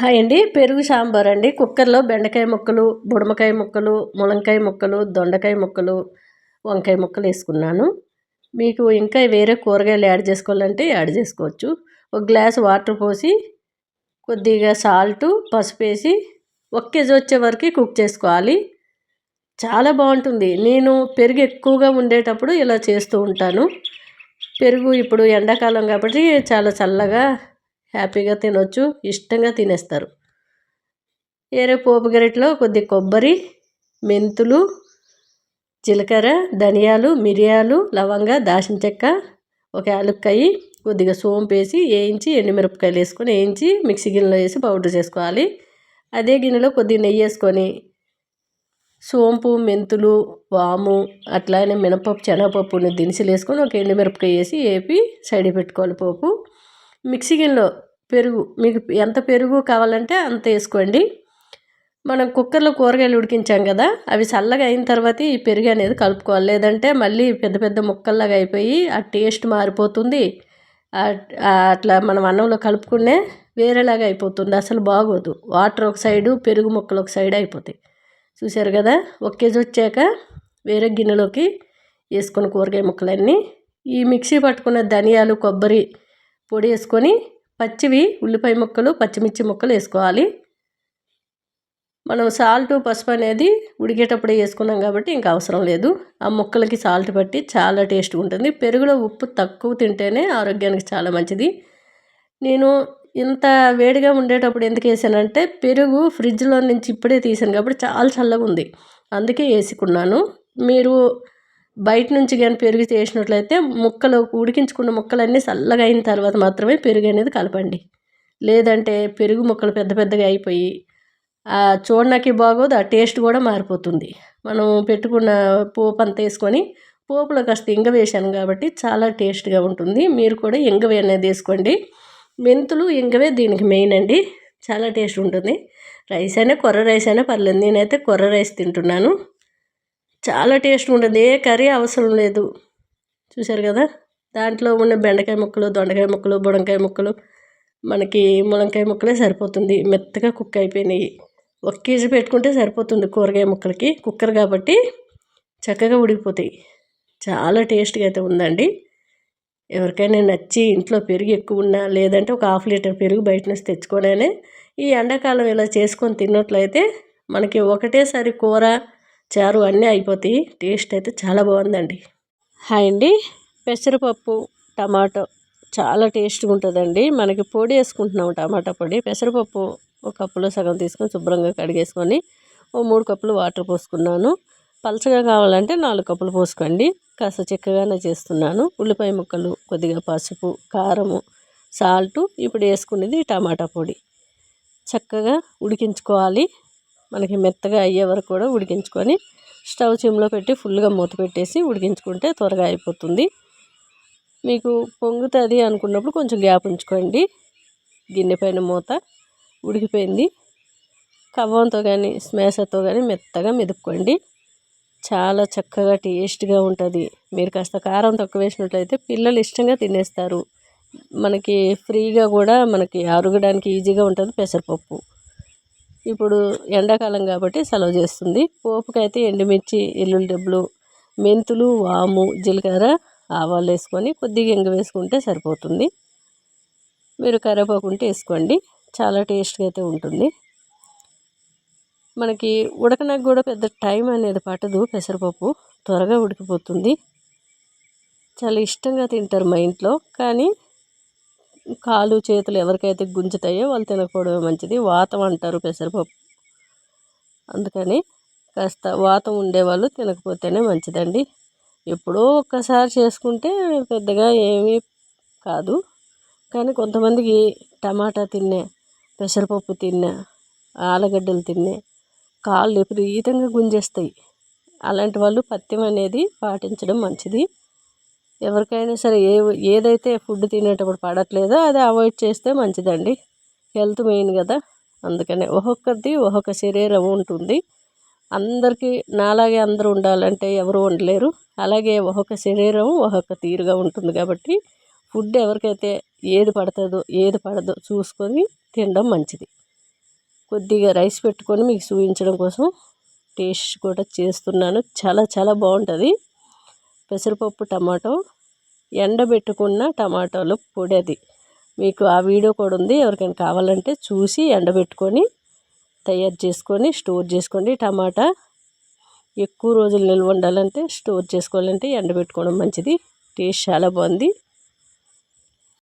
Hi అండి. పెరుగు సాంబార్ అండి. కుక్కర్లో బెండకాయ ముక్కలు బుడమకాయ ముక్కలు ములంకాయ ముక్కలు దొండకాయ ముక్కలు వంకాయ ముక్కలు వేసుకున్నాను. మీకు ఇంకా వేరే కూరగాయలు యాడ్ చేసుకోవాలంటే యాడ్ చేసుకోవచ్చు. ఒక గ్లాస్ వాటర్ పోసి కొద్దిగా సాల్ట్ పసుపు వేసి ఒక కేజీ వచ్చే వరకు కుక్ చేసుకోవాలి. చాలా బాగుంటుంది. నేను పెరుగు ఎక్కువగా ఉండేటప్పుడు ఇలా చేస్తూ ఉంటాను. పెరుగు ఇప్పుడు ఎండాకాలం కాబట్టి చాలా చల్లగా హ్యాపీగా తినొచ్చు ఇష్టంగా తినేస్తారు. వేరే పోపు గరిటలో కొద్ది కొబ్బరి మెంతులు జీలకర్ర ధనియాలు మిరియాలు లవంగ దాచిన చెక్క ఒక యాలుక్కాయి కొద్దిగా సోంపు వేసి వేయించి ఎండుమిరపకాయలు వేసుకొని వేయించి మిక్సీ గిన్నెలో వేసి పౌడర్ చేసుకోవాలి. అదే గిన్నెలో కొద్దిగా నెయ్యి వేసుకొని సోంపు మెంతులు వాము అట్లానే మినపప్పు శనగపప్పుని దినుసులు వేసుకొని ఒక ఎండుమిరపకాయ వేసి వేపి సైడ్ పెట్టుకోవాలి పోపు. మిక్సీ గిన్నెలో పెరుగు మీకు ఎంత పెరుగు కావాలంటే అంత వేసుకోండి. మనం కుక్కర్లో కూరగాయలు ఉడికించాం కదా అవి చల్లగా అయిన తర్వాత ఈ పెరుగు అనేది కలుపుకోవాలి. లేదంటే మళ్ళీ పెద్ద పెద్ద ముక్కల్లాగా అయిపోయి ఆ టేస్ట్ మారిపోతుంది. అట్లా మనం అన్నంలో కలుపుకునే వేరేలాగా అయిపోతుంది. అసలు బాగోదు. వాటర్ ఒక సైడు పెరుగు ముక్కలు ఒక సైడ్ అయిపోతాయి. చూసారు కదా ఒక కేజీ వచ్చాక వేరే గిన్నెలోకి వేసుకున్న కూరగాయ ముక్కలన్నీ. ఈ మిక్సీ పట్టుకున్న ధనియాలు కొబ్బరి పొడి వేసుకొని పచ్చివి ఉల్లిపాయ ముక్కలు పచ్చిమిర్చి ముక్కలు వేసుకోవాలి. మనం సాల్ట్ పసుపు అనేది ఉడికేటప్పుడు వేసుకున్నాం కాబట్టి ఇంకా అవసరం లేదు. ఆ ముక్కలకి సాల్ట్ పట్టి చాలా టేస్ట్గా ఉంటుంది. పెరుగులో ఉప్పు తక్కువ తింటేనే ఆరోగ్యానికి చాలా మంచిది. నేను ఇంత వేడిగా ఉండేటప్పుడు ఎందుకు వేసానంటే పెరుగు ఫ్రిడ్జ్లో నుంచి ఇప్పుడే తీసాను కాబట్టి చాలా చల్లగా ఉంది. అందుకే వేసుకున్నాను. మీరు బయట నుంచి కానీ పెరుగు చేసినట్లయితే ముక్కలు ఉడికించుకున్న ముక్కలన్నీ చల్లగా అయిన తర్వాత మాత్రమే పెరుగు అనేది కలపండి. లేదంటే పెరుగు ముక్కలు పెద్ద పెద్దగా అయిపోయి చూడడానికి బాగోదు ఆ టేస్ట్ కూడా మారిపోతుంది. మనం పెట్టుకున్న పోపు అంతా వేసుకొని పోపులో కాస్త ఇంగ వేసాను కాబట్టి చాలా టేస్ట్గా ఉంటుంది. మీరు కూడా ఇంగవే అనేది వేసుకోండి. మెంతులు ఇంగవే దీనికి మెయిన్ అండి. చాలా టేస్ట్ ఉంటుంది. రైస్ అయినా కొర్ర రైస్ అయినా పర్లేదు. నేనైతే కొర్ర రైస్ తింటున్నాను. చాలా టేస్ట్ ఉంటుంది. ఏ కర్రీ అవసరం లేదు. చూశారు కదా? దాంట్లో ఉన్న బెండకాయ ముక్కలు దొండకాయ ముక్కలు బుడంకాయ ముక్కలు మనకి ములంకాయ ముక్కలే సరిపోతుంది. మెత్తగా కుక్ అయిపోయినాయి. ఒక కేజీ పెట్టుకుంటే సరిపోతుంది కూరగాయ ముక్కలకి. కుక్కర్ కాబట్టి చక్కగా ఉడికిపోతాయి. చాలా టేస్ట్గా అయితే ఉందండి. ఎవరికైనా నచ్చి ఇంట్లో పెరుగు ఎక్కువ ఉన్నా లేదంటే ఒక హాఫ్ లీటర్ పెరుగు బయట నుంచి తెచ్చుకోనే ఈ ఎండాకాలం ఇలా చేసుకొని తిన్నట్లయితే మనకి ఒకటేసారి కూర చారు అన్నీ అయిపోతాయి. టేస్ట్ అయితే చాలా బాగుందండి. హాయ్ అండి. పెసరపప్పు టమాటో చాలా టేస్ట్గా ఉంటుందండి. మనకి పొడి వేసుకుంటున్నాం టమాటా పొడి. పెసరపప్పు ఒక కప్పులో సగం తీసుకొని శుభ్రంగా కడిగేసుకొని ఓ మూడు కప్పులు వాటర్ పోసుకున్నాను. పలచగా కావాలంటే నాలుగు కప్పులు పోసుకోండి. కాస్త చిక్కగానే చేస్తున్నాను. ఉల్లిపాయ ముక్కలు కొద్దిగా పసుపు కారము సాల్టు. ఇప్పుడు వేసుకునేది టమాటా పొడి. చక్కగా ఉడికించుకోవాలి. మనకి మెత్తగా అయ్యే వరకు కూడా ఉడికించుకొని స్టవ్ చిమ్లో పెట్టి ఫుల్గా మూత పెట్టేసి ఉడికించుకుంటే త్వరగా అయిపోతుంది. మీకు పొంగుతుంది అనుకున్నప్పుడు కొంచెం గ్యాప్ ఉంచుకోండి. గిన్నె పైన మూత ఉడికిపోయింది. కవ్వంతో కానీ స్మేసర్తో కానీ మెత్తగా మెదుపుకోండి. చాలా చక్కగా టేస్ట్గా ఉంటుంది. మీరు కాస్త కారం తక్కువ వేసినట్లయితే పిల్లలు ఇష్టంగా తినేస్తారు. మనకి ఫ్రీగా కూడా మనకి అరగడానికి ఈజీగా ఉంటుంది పెసరపప్పు. ఇప్పుడు ఎండాకాలం కాబట్టి సెలవు చేస్తుంది. పోపుకైతే ఎండుమిర్చి ఎల్లుల్లి డబ్బులు మెంతులు వాము జీలకర్ర ఆవాలు వేసుకొని కొద్దిగా ఇంగ వేసుకుంటే సరిపోతుంది. మీరు కరివేపాకు ఉంటే వేసుకోండి. చాలా టేస్ట్గా అయితే ఉంటుంది. మనకి ఉడకనకు కూడా పెద్ద టైం అనేది పట్టదు. పెసరపప్పు త్వరగా ఉడికిపోతుంది. చాలా ఇష్టంగా తింటారు మా ఇంట్లో. కానీ కాలు చేతులు ఎవరికైతే గుంజుతాయో వాళ్ళు తినకపోవడమే మంచిది. వాతం అంటారు పెసరపప్పు. అందుకని కాస్త వాతం ఉండేవాళ్ళు తినకపోతేనే మంచిదండి. ఎప్పుడో ఒక్కసారి చేసుకుంటే పెద్దగా ఏమీ కాదు. కానీ కొంతమందికి టమాటా తిన్నే పెసరపప్పు తిన్నా ఆలుగడ్డలు తిన్నే కాళ్ళు విపరీతంగా గుంజేస్తాయి. అలాంటి వాళ్ళు పథ్యం అనేది పాటించడం మంచిది. ఎవరికైనా సరే ఏ ఏదైతే ఫుడ్ తినేటప్పుడు పడట్లేదో అది అవాయిడ్ చేస్తే మంచిదండి. హెల్త్ మెయిన్ కదా. అందుకనే ఒక్కొక్కరిది ఒక్కొక్క శరీరం ఉంటుంది. అందరికీ నాలాగే అందరూ ఉండాలంటే ఎవరు ఉండలేరు. అలాగే ఒక్కొక్క శరీరం ఒక్కొక్క తీరుగా ఉంటుంది కాబట్టి ఫుడ్ ఎవరికైతే ఏది పడుతుందో ఏది పడదో చూసుకొని తినడం మంచిది. కొద్దిగా రైస్ పెట్టుకొని మీకు చూపించడం కోసం టేస్ట్ కూడా చేస్తున్నాను. చాలా చాలా బాగుంటుంది. పెసరపప్పు టమాటో ఎండబెట్టుకున్న టమాటోలు పొడి అది మీకు ఆ వీడియో కూడా ఉంది. ఎవరికైనా కావాలంటే చూసి ఎండబెట్టుకొని తయారు చేసుకొని స్టోర్ చేసుకోండి. టమాటా ఎక్కువ రోజులు నిల్వ ఉండాలంటే స్టోర్ చేసుకోవాలంటే ఎండబెట్టుకోవడం మంచిది. టేస్ట్ చాలా బాగుంది.